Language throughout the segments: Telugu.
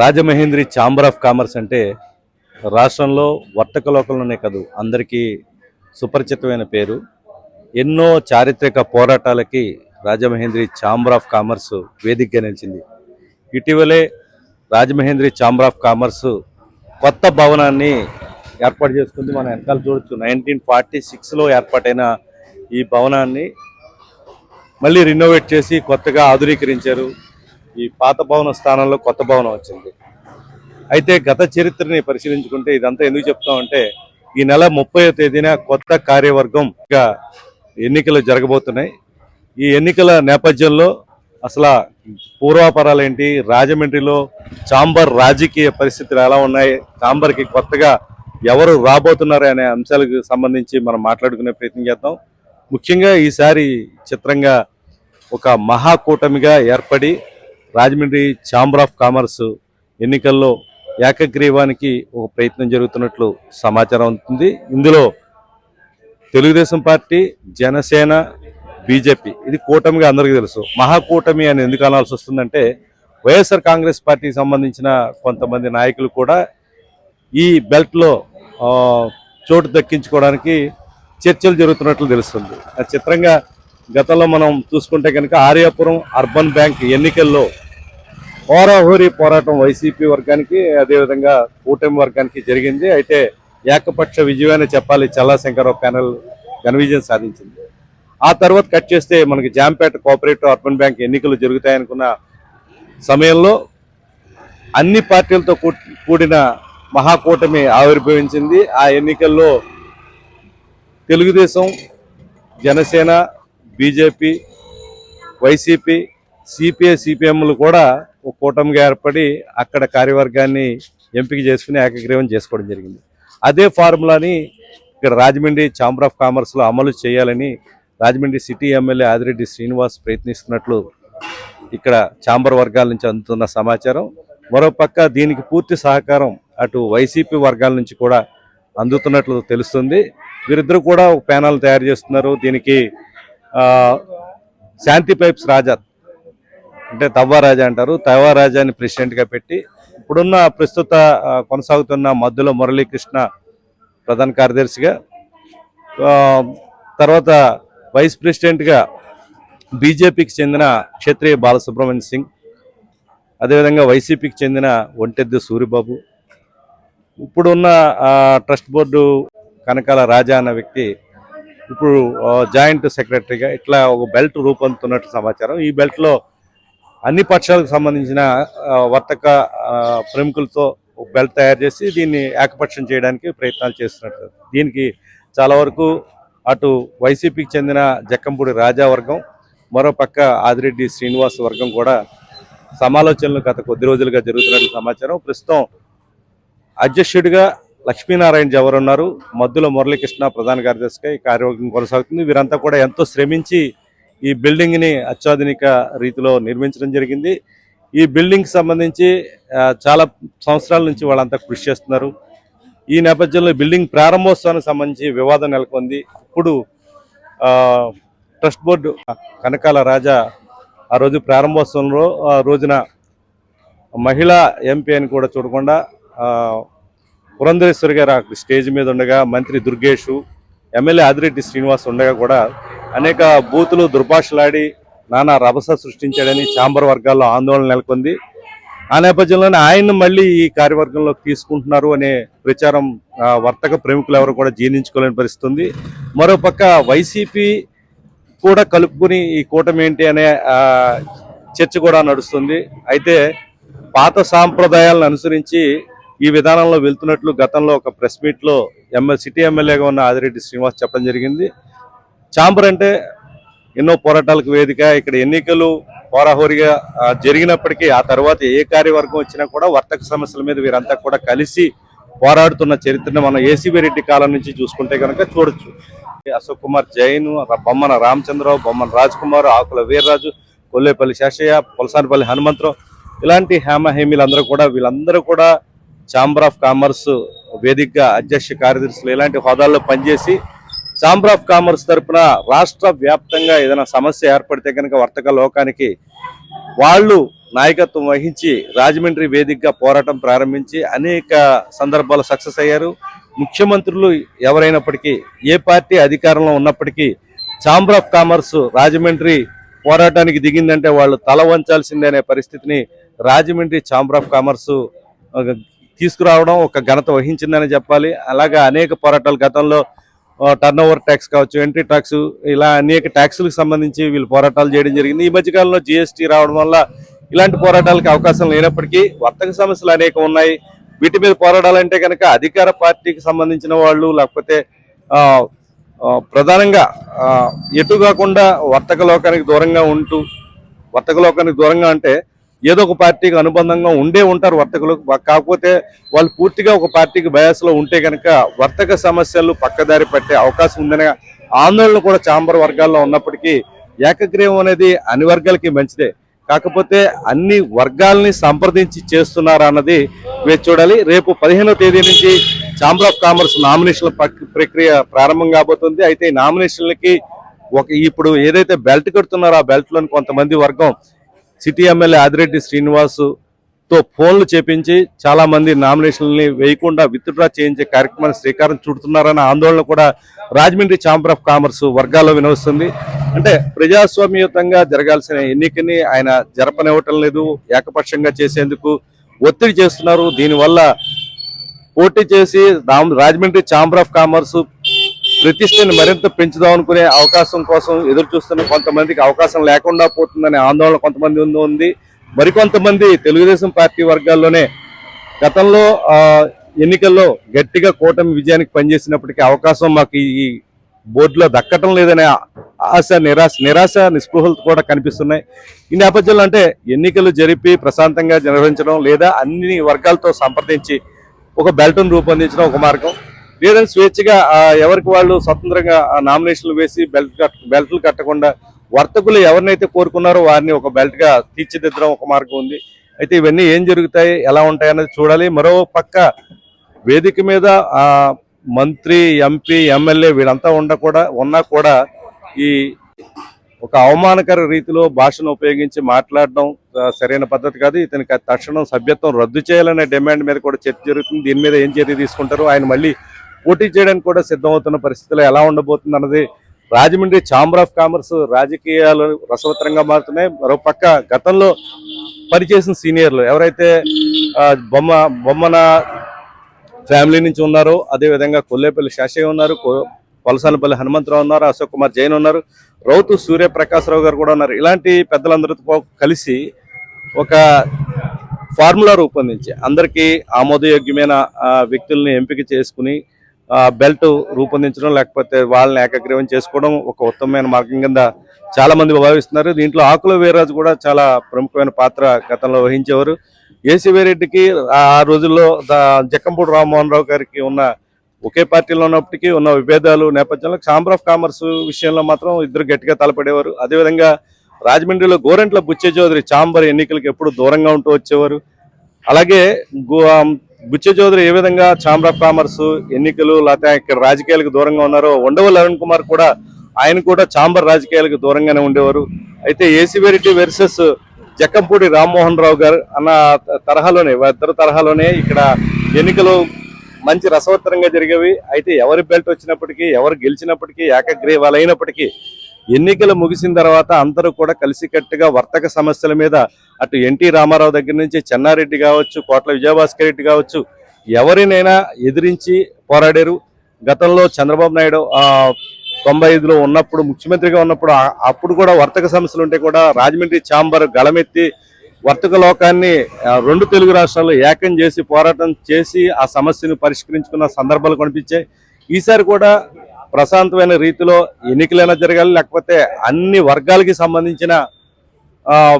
రాజమహేంద్రి ఛాంబర్ ఆఫ్ కామర్స్ అంటే రాష్ట్రంలో వర్తక లోకంలోనే కాదు అందరికీ సుపరిచితమైన పేరు. ఎన్నో చారిత్రక పోరాటాలకి రాజమహేంద్రి ఛాంబర్ ఆఫ్ కామర్స్ వేదికగా నిలిచింది. ఇటీవలే రాజమహేంద్రి ఛాంబర్ ఆఫ్ కామర్స్ కొత్త భవనాన్ని ఏర్పాటు చేసుకుంది. మనం వెనకాల చూడొచ్చు నైన్టీన్ ఫార్టీ సిక్స్లో ఏర్పాటైన ఈ భవనాన్ని మళ్ళీ రినోవేట్ చేసి కొత్తగా ఆధునీకరించారు. ఈ పాత భవన స్థానంలో కొత్త భవనం వచ్చింది. అయితే గత చరిత్రని పరిశీలించుకుంటే ఇదంతా ఎందుకు చెప్తామంటే ఈ నెల ముప్పై తేదీన కొత్త కార్యవర్గంగా ఎన్నికలు జరగబోతున్నాయి. ఈ ఎన్నికల నేపథ్యంలో అసలు పూర్వాపరాలు ఏంటి రాజమండ్రిలో చాంబర్ రాజకీయ పరిస్థితులు ఎలా ఉన్నాయి చాంబర్కి కొత్తగా ఎవరు రాబోతున్నారు అనే అంశాలకు సంబంధించి మనం మాట్లాడుకునే ప్రయత్నం చేద్దాం. ముఖ్యంగా ఈసారి చిత్రంగా ఒక మహాకూటమిగా ఏర్పడి రాజమండ్రి ఛాంబర్ ఆఫ్ కామర్స్ ఎన్నికల్లో ఏకగ్రీవానికి ఒక ప్రయత్నం జరుగుతున్నట్లు సమాచారం ఉంటుంది ఇందులో తెలుగుదేశం పార్టీ జనసేన బీజేపీ ఇది కూటమిగా అందరికీ తెలుసు. మహాకూటమి అని ఎందుకు అనాల్సి వస్తుందంటే వైఎస్ఆర్ కాంగ్రెస్ పార్టీకి సంబంధించిన కొంతమంది నాయకులు కూడా ఈ బెల్ట్లో చోటు దక్కించుకోవడానికి చర్చలు జరుగుతున్నట్లు తెలుస్తుంది. ఆ చిత్రంగా గతంలో మనం చూసుకుంటే కనుక ఆర్యాపురం అర్బన్ బ్యాంక్ ఎన్నికల్లో హోరాహోరీ పోరాటం వైసీపీ వర్గానికి అదేవిధంగా కూటమి వర్గానికి జరిగింది. అయితే ఏకపక్ష విజయమని చెప్పాలి చల్లా శంకరరావు ప్యానెల్ ఘన విజయం సాధించింది. ఆ తర్వాత కట్ చేస్తే మనకి జాంపేట కోఆపరేటివ్ అర్బన్ బ్యాంక్ ఎన్నికలు జరుగుతాయనుకున్న సమయంలో అన్ని పార్టీలతో కూడిన మహాకూటమి ఆవిర్భవించింది. ఆ ఎన్నికల్లో Telugudesam Janasena BJP YCP CPI సిపిఎంలు కూడా కూటమిగా ఏర్పడి అక్కడ కార్యవర్గాన్ని ఎంపిక చేసుకుని ఏకగ్రీవం చేసుకోవడం జరిగింది. అదే ఫార్ములాని ఇక్కడ రాజమండ్రి ఛాంబర్ ఆఫ్ కామర్స్లో అమలు చేయాలని రాజమండ్రి సిటీ ఎమ్మెల్యే ఆదిరెడ్డి శ్రీనివాస్ ప్రయత్నిస్తున్నట్లు ఇక్కడ ఛాంబర్ వర్గాల నుంచి అందుతున్న సమాచారం. మరోపక్క దీనికి పూర్తి సహకారం అటు వైసీపీ వర్గాల నుంచి కూడా అందుతున్నట్లు తెలుస్తుంది. వీరిద్దరు కూడా ఒక ప్యానల్ తయారు చేస్తున్నారు. దీనికి శాంతి పైప్స్ రాజా అంటే తవ్వారాజా అంటారు. తవ్వారాజాని ప్రెసిడెంట్గా పెట్టి ఇప్పుడున్న ప్రస్తుత కొనసాగుతున్న మధ్యలో మురళీకృష్ణ ప్రధాన కార్యదర్శిగా తర్వాత వైస్ ప్రెసిడెంట్గా బీజేపీకి చెందిన క్షత్రియ బాలసుబ్రహ్మణ్య సింగ్ అదేవిధంగా వైసీపీకి చెందిన ఒంటెద్దు సూరిబాబు ఇప్పుడున్న ట్రస్ట్ బోర్డు కనకాల రాజా అన్న వ్యక్తి ఇప్పుడు జాయింట్ సెక్రటరీగా ఇట్లా ఒక బెల్ట్ రూపొందుతున్నట్టు సమాచారం. ఈ బెల్ట్లో అన్ని పక్షాలకు సంబంధించిన వర్తక ప్రముఖులతో బెల్ట్ తయారు చేసి దీన్ని ఏకపక్షం చేయడానికి ప్రయత్నాలు చేస్తున్నట్టు దీనికి చాలా వరకు అటు వైసీపీకి చెందిన జక్కంపూడి రాజా వర్గం మరోపక్క ఆదిరెడ్డి శ్రీనివాస్ వర్గం కూడా సమాలోచనలు గత కొద్ది రోజులుగా జరుగుతున్నట్లు సమాచారం. ప్రస్తుతం అధ్యక్షుడిగా లక్ష్మీనారాయణ జవర్ ఉన్నారు. మధ్యలో మురళీకృష్ణ ప్రధాన కార్యదర్శిగా ఈ కార్యవర్గం కొనసాగుతుంది. వీరంతా కూడా ఎంతో శ్రమించి ఈ బిల్డింగ్ని అత్యాధునిక రీతిలో నిర్మించడం జరిగింది. ఈ బిల్డింగ్ సంబంధించి చాలా సంవత్సరాల నుంచి వాళ్ళంతా కృషి చేస్తున్నారు. ఈ నేపథ్యంలో బిల్డింగ్ ప్రారంభోత్సవానికి సంబంధించి వివాదం నెలకొంది. ఇప్పుడు ట్రస్ట్ బోర్డు కనకాల రాజా ఆ రోజు ప్రారంభోత్సవంలో ఆ రోజున మహిళా ఎంపీ అని కూడా చూడకుండా పురంధరేశ్వరి గారు అక్కడ స్టేజ్ మీద ఉండగా మంత్రి దుర్గేషు ఎమ్మెల్యే ఆదిరెడ్డి శ్రీనివాస్ ఉండగా కూడా అనేక బూతులు దుర్భాషలాడి నానా రభస సృష్టించాడని చాంబర్ వర్గాల్లో ఆందోళన నెలకొంది. ఆ నేపథ్యంలోనే ఆయన్ను మళ్ళీ ఈ కార్యవర్గంలోకి తీసుకుంటున్నారు అనే ప్రచారం వర్తక ప్రముఖులు ఎవరు కూడా జీర్ణించుకోలేని పరిస్థితుంది. మరోపక్క వైసీపీ కూడా కలుపుకుని ఈ కూటమి ఏంటి అనే చర్చ కూడా నడుస్తుంది. అయితే పాత సాంప్రదాయాలను అనుసరించి ఈ విధానంలో వెళ్తున్నట్లు గతంలో ఒక ప్రెస్ మీట్లో ఎమ్మెల్యే సిటీ ఎమ్మెల్యేగా ఉన్న ఆదిరెడ్డి శ్రీనివాస్ చెప్పడం జరిగింది. చాంబర్ అంటే ఎన్నో పోరాటాలకు వేదిక. ఇక్కడ ఎన్నికలు హోరాహోరిగా జరిగినప్పటికీ ఆ తర్వాత ఏ కార్యవర్గం వచ్చినా కూడా వర్తక సమస్యల మీద వీరంతా కూడా కలిసి పోరాడుతున్న చరిత్రను మనం ఏసీబీ రెడ్డి కాలం నుంచి చూసుకుంటే కనుక చూడొచ్చు. అశోక్ కుమార్ జైన్ బొమ్మన రామచంద్రరావు బొమ్మన రాజ్ కుమార్ ఆకుల వీర్రాజు కొల్లేపల్లి శేషయ్య పులసానిపల్లి హనుమంతరావు ఇలాంటి హేమహేమీలందరూ కూడా వీళ్ళందరూ కూడా ఛాంబర్ ఆఫ్ కామర్స్ వేదికగా అధ్యక్ష కార్యదర్శులు ఇలాంటి హోదాల్లో పనిచేసి ఛాంబర్ ఆఫ్ కామర్స్ తరపున రాష్ట్ర వ్యాప్తంగా ఏదైనా సమస్య ఏర్పడితే కనుక వర్తక లోకానికి వాళ్ళు నాయకత్వం వహించి రాజమండ్రి వేదికగా పోరాటం ప్రారంభించి అనేక సందర్భాలు సక్సెస్ అయ్యారు. ముఖ్యమంత్రులు ఎవరైనప్పటికీ ఏ పార్టీ అధికారంలో ఉన్నప్పటికీ ఛాంబర్ ఆఫ్ కామర్స్ రాజమండ్రి పోరాటానికి దిగిందంటే వాళ్ళు తల వంచాల్సిందే అనే పరిస్థితిని రాజమండ్రి ఛాంబర్ ఆఫ్ కామర్స్ తీసుకురావడం ఒక ఘనత వహించిందని చెప్పాలి. అలాగా అనేక పోరాటాలు గతంలో టర్న్ ఓవర్ ట్యాక్స్ కావచ్చు ఎంట్రీ ట్యాక్స్ ఇలా అనేక ట్యాక్సులకు సంబంధించి వీళ్ళు పోరాటాలు చేయడం జరిగింది. ఈ మధ్యకాలంలో జిఎస్టీ రావడం వల్ల ఇలాంటి పోరాటాలకు అవకాశం లేనప్పటికీ వర్తక సమస్యలు అనేక ఉన్నాయి. వీటి మీద పోరాడాలంటే కనుక అధికార పార్టీకి సంబంధించిన వాళ్ళు లేకపోతే ప్రధానంగా ఎటు కాకుండా వర్తక లోకానికి దూరంగా ఉంటూ వర్తక లోకానికి దూరంగా అంటే ఏదో ఒక పార్టీకి అనుబంధంగా ఉండే ఉంటారు వర్తకులు. కాకపోతే వాళ్ళు పూర్తిగా ఒక పార్టీకి బయాస్లో ఉంటే కనుక వర్తక సమస్యలు పక్కదారి పట్టే అవకాశం ఉందనే ఆందోళన కూడా చాంబర్ వర్గాల్లో ఉన్నప్పటికీ ఏకగ్రీవం అనేది అన్ని వర్గాలకి మంచిదే. కాకపోతే అన్ని వర్గాల్ని సంప్రదించి చేస్తున్నారా అన్నది వేచి చూడాలి. రేపు పదిహేనో తేదీ నుంచి ఛాంబర్ ఆఫ్ కామర్స్ నామినేషన్ల ప్రక్రియ ప్రారంభం కాబోతుంది. అయితే ఈ నామినేషన్లకి ఒక ఇప్పుడు ఏదైతే బెల్ట్ కడుతున్నారో ఆ బెల్ట్లోని కొంతమంది వర్గం సిటీ ఎమ్మెల్యే ఆదిరెడ్డి శ్రీనివాసుతో ఫోన్లు చేపించి చాలామంది నామినేషన్లని వేయకుండా విత్డ్రా చేయించే కార్యక్రమాన్ని శ్రీకారం చుడుతున్నారన్న ఆందోళన కూడా రాజమండ్రి ఛాంబర్ ఆఫ్ కామర్స్ వర్గాల్లో వినవస్తుంది. అంటే ప్రజాస్వామ్యయుతంగా జరగాల్సిన ఎన్నికని ఆయన జరపనివ్వటం లేదు ఏకపక్షంగా చేసేందుకు ఒత్తిడి చేస్తున్నారు. దీనివల్ల పోటీ చేసి రాజమండ్రి ఛాంబర్ ఆఫ్ కామర్స్ ప్రతిష్టని మరింత పెంచుదాం అనుకునే అవకాశం కోసం ఎదురు చూస్తున్న కొంతమందికి అవకాశం లేకుండా పోతుందనే ఆందోళన కొంతమంది ఉంది- మరికొంతమంది తెలుగుదేశం పార్టీ వర్గాల్లోనే గతంలో ఎన్నికల్లో గట్టిగా కూటమి విజయానికి పనిచేసినప్పటికీ అవకాశం మాకు ఈ ఈ బోర్డులో దక్కటం లేదనే ఆశ నిరాశ నిరాశ నిస్పృహలు కూడా కనిపిస్తున్నాయి. ఈ నేపథ్యంలో అంటే ఎన్నికలు జరిపి ప్రశాంతంగా నిర్వహించడం లేదా అన్ని వర్గాలతో సంప్రదించి ఒక బెల్ట్ను రూపొందించడం ఒక మార్గం. లేదని స్వేచ్ఛగా ఎవరికి వాళ్ళు స్వతంత్రంగా నామినేషన్లు వేసి బెల్ట్ కట్ బెల్ట్లు కట్టకుండా వర్తకులు ఎవరినైతే కోరుకున్నారో వారిని ఒక బెల్ట్గా తీర్చిదిద్దడం ఒక మార్గం ఉంది. అయితే ఇవన్నీ ఏం జరుగుతాయి ఎలా ఉంటాయి అనేది చూడాలి. మరో పక్క వేదిక మీద మంత్రి ఎంపీ ఎమ్మెల్యే వీళ్ళంతా ఉండ కూడా ఉన్నా కూడా ఈ ఒక అవమానకర రీతిలో భాషను ఉపయోగించి మాట్లాడడం సరైన పద్ధతి కాదు. ఇతనికి తక్షణం సభ్యత్వం రద్దు చేయాలనే డిమాండ్ మీద కూడా చర్చ జరుగుతుంది. దీని మీద ఏం చర్య తీసుకుంటారు ఆయన మళ్ళీ పోటీ చేయడానికి కూడా సిద్ధమవుతున్న పరిస్థితులు ఎలా ఉండబోతుంది అన్నది రాజమండ్రి ఛాంబర్ ఆఫ్ కామర్స్ రాజకీయాలు రసవత్తరంగా మారుతున్నాయి. మరోపక్క గతంలో పనిచేసిన సీనియర్లు ఎవరైతే బొమ్మ బొమ్మన ఫ్యామిలీ నుంచి ఉన్నారో అదేవిధంగా కొల్లేపల్లి శాషయ్య ఉన్నారు కొ- కొలసానపల్లి హనుమంతరావు ఉన్నారు అశోక్ కుమార్ జైన్ ఉన్నారు రౌతు సూర్యప్రకాశ్రావు గారు కూడా ఉన్నారు. ఇలాంటి పెద్దలందరితో కలిసి ఒక ఫార్ములా రూపొందించి అందరికీ ఆమోదయోగ్యమైన వ్యక్తుల్ని ఎంపిక చేసుకుని బెల్ట్ రూపొందించడం లేకపోతే వాళ్ళని ఏకగ్రీవం చేసుకోవడం ఒక ఉత్తమమైన మార్గం కింద చాలా మంది భావిస్తున్నారు దీంట్లో ఆకుల వీరరాజు కూడా చాలా ప్రముఖమైన పాత్ర గతంలో వహించేవారు. ఏసీ వీరెడ్డికి ఆ రోజుల్లో దా- జక్కంపూడి రామ్మోహన్ రావు గారికి ఉన్న ఒకే పార్టీలో ఉన్నప్పటికీ ఉన్న విభేదాలు నేపథ్యంలో ఛాంబర్ ఆఫ్ కామర్స్ విషయంలో మాత్రం ఇద్దరు గట్టిగా తలపడేవారు. అదేవిధంగా రాజమండ్రిలో గోరంట్ల బుచ్చే చౌదరి ఛాంబర్ ఎన్నికలకు ఎప్పుడు దూరంగా ఉంటూ వచ్చేవారు. అలాగే బుచ్చే చౌదరి ఏ విధంగా ఛాంబర్ ఆఫ్ కామర్స్ ఎన్నికలు లేకపోతే ఇక్కడ రాజకీయాలకు దూరంగా ఉన్నారో ఉండవల్ అరుణ్ కుమార్ కూడా ఆయన కూడా ఛాంబర్ రాజకీయాలకు దూరంగానే ఉండేవారు. అయితే ఏసీబీ రెడ్డి వెర్సెస్ జక్కంపూడి రామ్మోహన్ రావు గారు అన్న తరహాలోనే ఇద్దరు తరహాలోనే ఇక్కడ ఎన్నికలు మంచి రసవత్తరంగా జరిగేవి. అయితే ఎవరి బెల్ట్ వచ్చినప్పటికీ ఎవరు గెలిచినప్పటికీ ఏకగ్రీవాలైనప్పటికీ ఎన్నికలు ముగిసిన తర్వాత అందరూ కూడా కలిసికట్టుగా వర్తక సమస్యల మీద అటు ఎన్టీ రామారావు దగ్గర నుంచి చెన్నారెడ్డి కావచ్చు కోట్ల విజయభాస్కర్ రెడ్డి కావచ్చు ఎవరినైనా ఎదిరించి పోరాడారు. గతంలో చంద్రబాబు నాయుడు తొంభై ఐదులో ఉన్నప్పుడు ముఖ్యమంత్రిగా ఉన్నప్పుడు అప్పుడు కూడా వర్తక సమస్యలు ఉంటే కూడా రాజమండ్రి ఛాంబర్ గళమెత్తి వర్తక లోకాన్ని రెండు తెలుగు రాష్ట్రాల్లో ఏకం చేసి పోరాటం చేసి ఆ సమస్యను పరిష్కరించుకున్న సందర్భాలు కనిపించాయి. ఈసారి కూడా ప్రశాంతమైన రీతిలో ఎన్నికలైనా జరగాలి లేకపోతే అన్ని వర్గాలకి సంబంధించిన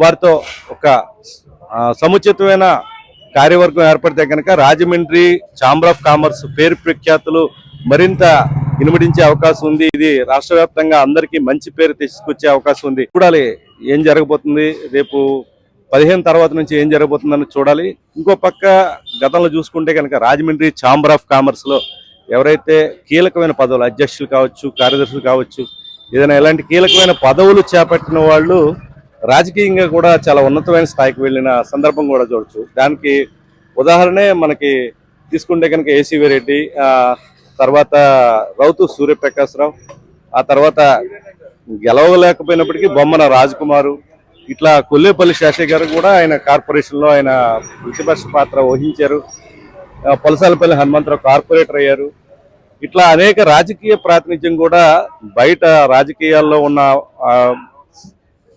వారితో ఒక సముచితమైన కార్యవర్గం ఏర్పడితే కనుక రాజమండ్రి ఛాంబర్ ఆఫ్ కామర్స్ పేరు ప్రఖ్యాతులు మరింత ఇనుమడించే అవకాశం ఉంది. ఇది రాష్ట్ర వ్యాప్తంగా అందరికీ మంచి పేరు తీసుకొచ్చే అవకాశం ఉంది. చూడాలి ఏం జరగబోతుంది. రేపు పదిహేను తర్వాత నుంచి ఏం జరగబోతుందని చూడాలి. ఇంకో పక్క గతంలో చూసుకుంటే కనుక రాజమండ్రి ఛాంబర్ ఆఫ్ కామర్స్లో ఎవరైతే కీలకమైన పదవులు అధ్యక్షులు కావచ్చు కార్యదర్శులు కావచ్చు ఏదైనా ఇలాంటి కీలకమైన పదవులు చేపట్టిన వాళ్ళు రాజకీయంగా కూడా చాలా ఉన్నతమైన స్థాయికి వెళ్ళిన సందర్భం కూడా చూడొచ్చు. దానికి ఉదాహరణే మనకి తీసుకుంటే కనుక ఏసీవి రెడ్డి తర్వాత రౌతు సూర్యప్రకాశ్రావు ఆ తర్వాత గెలవలేకపోయినప్పటికీ బొమ్మన రాజకుమారు ఇట్లా కొల్లేపల్లి శేషయ్య గారు కూడా ఆయన కార్పొరేషన్లో ఆయన ప్రతిపక్ష పాత్ర వహించారు. పలసాలపల్లి హనుమంతరావు కార్పొరేటర్ అయ్యారు. ఇట్లా అనేక రాజకీయ ప్రాతినిధ్యం కూడా బయట రాజకీయాల్లో ఉన్న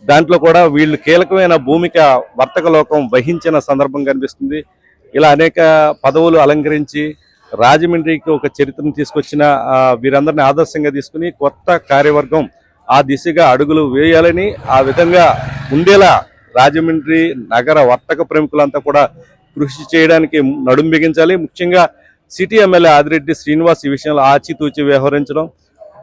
దాంట్లో కూడా వీళ్ళు కీలకమైన భూమిక వర్తక లోకం వహించిన సందర్భం కనిపిస్తుంది. ఇలా అనేక పదవులు అలంకరించి రాజమండ్రికి ఒక చరిత్రను తీసుకొచ్చిన వీరందరిని ఆదర్శంగా తీసుకుని కొత్త కార్యవర్గం ఆ దిశగా అడుగులు వేయాలని ఆ విధంగా ఉండేలా రాజమండ్రి నగర వర్తక ప్రముఖులంతా కూడా కృషి చేయడానికి నడుం బిగించాలి. ముఖ్యంగా సిటీ ఎమ్మెల్యే ఆదిరెడ్డి శ్రీనివాస్ ఈ విషయంలో ఆచితూచి వ్యవహరించడం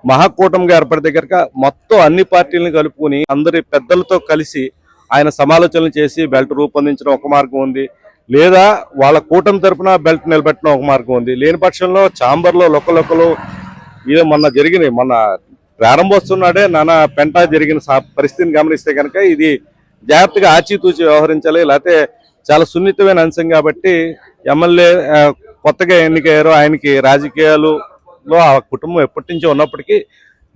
మహాకూటమిగా ఏర్పడితే కనుక మొత్తం అన్ని పార్టీలను కలుపుకొని అందరి పెద్దలతో కలిసి ఆయన సమాలోచనలు చేసి బెల్ట్ రూపొందించడం ఒక మార్గం ఉంది. లేదా వాళ్ళ కూటమి తరపున బెల్ట్ నిలబెట్టడం ఒక మార్గం ఉంది. లేని పక్షంలో ఛాంబర్లో లొక్కలొక్కలు ఇదే మొన్న జరిగినాయి మొన్న ప్రారంభోస్తున్నాడే నానా పెంట జరిగిన సా- పరిస్థితిని గమనిస్తే కనుక ఇది జాగ్రత్తగా ఆచితూచి వ్యవహరించాలి. లేకపోతే చాలా సున్నితమైన అంశం కాబట్టి ఎమ్మెల్యే కొత్తగా ఎన్నికయ్యారో ఆయనకి రాజకీయాలు ఆ కుటుంబం ఎప్పటి నుంచో ఉన్నప్పటికీ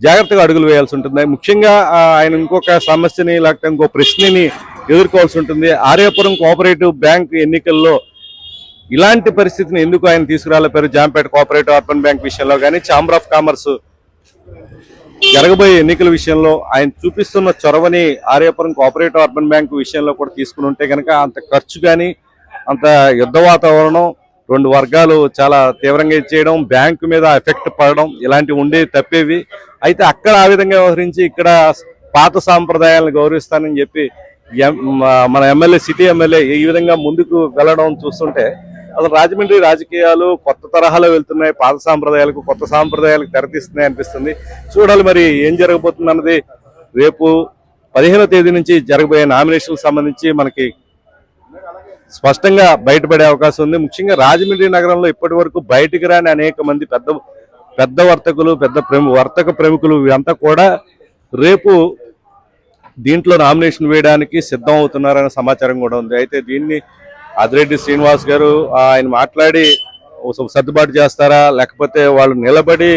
జాగ్రత్తగా అడుగులు వేయాల్సి ఉంటుంది. ముఖ్యంగా ఆయన ఇంకొక సమస్యని లేకపోతే ఇంకో ప్రశ్నని ఎదుర్కోవాల్సి ఉంటుంది. ఆర్యాపురం కోఆపరేటివ్ బ్యాంక్ ఎన్నికల్లో ఇలాంటి పరిస్థితిని ఎందుకు ఆయన తీసుకురాలేపారు? జాంపేట కోఆపరేటివ్ అర్బన్ బ్యాంక్ విషయంలో కానీ ఛాంబర్ ఆఫ్ కామర్స్ జరగబోయే ఎన్నికల విషయంలో ఆయన చూపిస్తున్న చొరవని ఆర్యాపురం కోఆపరేటివ్ అర్బన్ బ్యాంక్ విషయంలో కూడా తీసుకుని ఉంటే కనుక అంత ఖర్చు కానీ అంత యుద్ధ వాతావరణం రెండు వర్గాలు చాలా తీవ్రంగా ఇచ్చేయడం బ్యాంకు మీద ఎఫెక్ట్ పడడం ఇలాంటివి ఉండేవి తప్పేవి. అయితే అక్కడ ఆ విధంగా వ్యవహరించి ఇక్కడ పాత సాంప్రదాయాలను గౌరవిస్తానని చెప్పి ఎం- మన ఎమ్మెల్యే సిటీ ఎమ్మెల్యే ఈ విధంగా ముందుకు వెళ్ళడం చూస్తుంటే అసలు రాజమండ్రి రాజకీయాలు కొత్త తరహాలో వెళ్తున్నాయి పాత సాంప్రదాయాలకు కొత్త సాంప్రదాయాలకు తెరతీస్తున్నాయి అనిపిస్తుంది. చూడాలి మరి ఏం జరగబోతుంది అన్నది రేపు పదిహేనో తేదీ నుంచి జరగబోయే నామినేషన్ సంబంధించి మనకి స్పష్టంగా బయటపడే అవకాశం ఉంది. ముఖ్యంగా రాజమండ్రి నగరంలో ఇప్పటి వరకు బయటికి రాని అనేక మంది పెద్ద పెద్ద వర్తకులు పెద్ద ప్రము వర్తక ప్రముఖులు ఇవంతా కూడా రేపు దీంట్లో నామినేషన్ వేయడానికి సిద్ధం అవుతున్నారనే సమాచారం కూడా ఉంది. అయితే దీన్ని అదిరెడ్డి శ్రీనివాస్ గారు ఆయన మాట్లాడి సర్దుబాటు చేస్తారా? లేకపోతే వాళ్ళు నిలబడి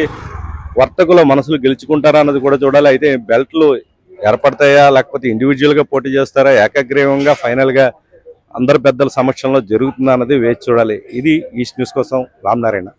వర్తకుల మనసులు గెలుచుకుంటారా అన్నది కూడా చూడాలి. అయితే బెల్ట్లు ఏర్పడతాయా? లేకపోతే ఇండివిజువల్గా పోటీ చేస్తారా? ఏకగ్రీవంగా ఫైనల్గా అందరు పెద్దల సమక్షంలో జరుగుతుందా అన్నది వేచి చూడాలి. ఇది ఈస్ట్ న్యూస్ కోసం రామ్ నారాయణ.